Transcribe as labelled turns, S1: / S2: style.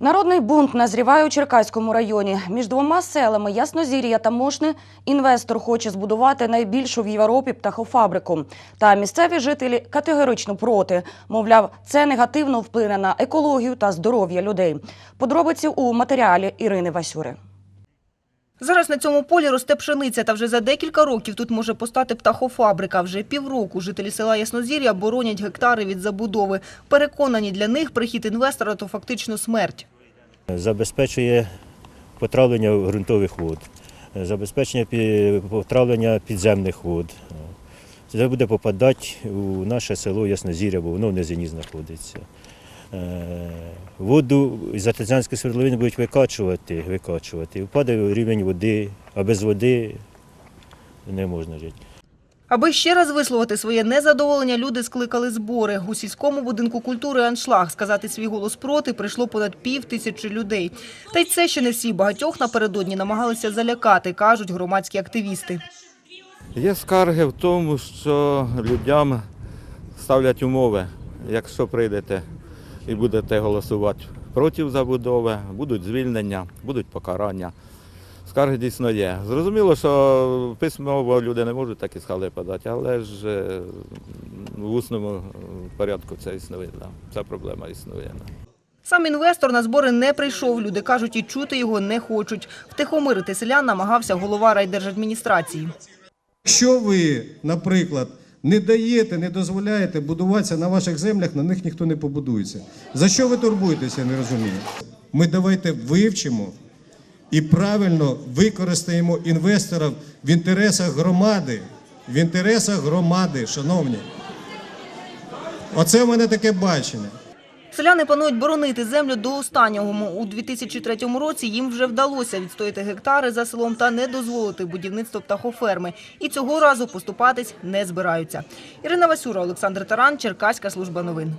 S1: Народний бунт назріває у Черкаському районі. Між двома селами Яснозір'я та Мошни інвестор хоче збудувати найбільшу в Європі птахофабрику. Та місцеві жителі категорично проти. Мовляв, це негативно вплине на екологію та здоров'я людей. Подробиці у матеріалі Ірини Васюри.
S2: Зараз на цьому полі росте пшениця, та вже за декілька років тут може постати птахофабрика. Вже півроку жителі села Яснозір'я боронять гектари від забудови. Переконані, для них прихід інвестора – то фактично смерть.
S3: забезпечує потравлення ґрунтових вод, забезпечення потравлення підземних вод. Це буде попадати у наше село Яснозір'я, бо воно в низині знаходиться. Е, Воду з артезіанської свердловини будуть викачувати, викачувати. І впаде рівень води, а без води не можна жити.
S2: Аби ще раз висловити своє незадоволення, люди скликали збори. У сільському будинку культури «Аншлаг» сказати свій голос проти прийшло понад пів тисячі людей. Та й це ще не всі. Багатьох напередодні намагалися залякати, кажуть громадські активісти.
S4: Є скарги в тому, що людям ставлять умови. Якщо прийдете і будете голосувати проти забудови, будуть звільнення, будуть покарання. Скарги дійсно є. Зрозуміло, що письмово люди не можуть такі скали подати, але ж е, в усному порядку це існує. Ця проблема існує.
S2: Сам інвестор на збори не прийшов. Люди кажуть, і чути його не хочуть. Втихомирити селян намагався голова райдержадміністрації.
S5: Якщо ви, наприклад, не даєте, не дозволяєте будуватися на ваших землях, на них ніхто не побудується. За що ви турбуєтеся, я не розумію. Ми давайте вивчимо і правильно використаємо інвесторів в інтересах громади. В інтересах громади, шановні. Оце в мене таке бачення.
S2: Селяни планують боронити землю до останнього. У 2003 році їм вже вдалося відстояти гектари за селом та не дозволити будівництво птахоферми. І цього разу поступатись не збираються. Ірина Васюра, Олександр Таран, Черкаська служба новин.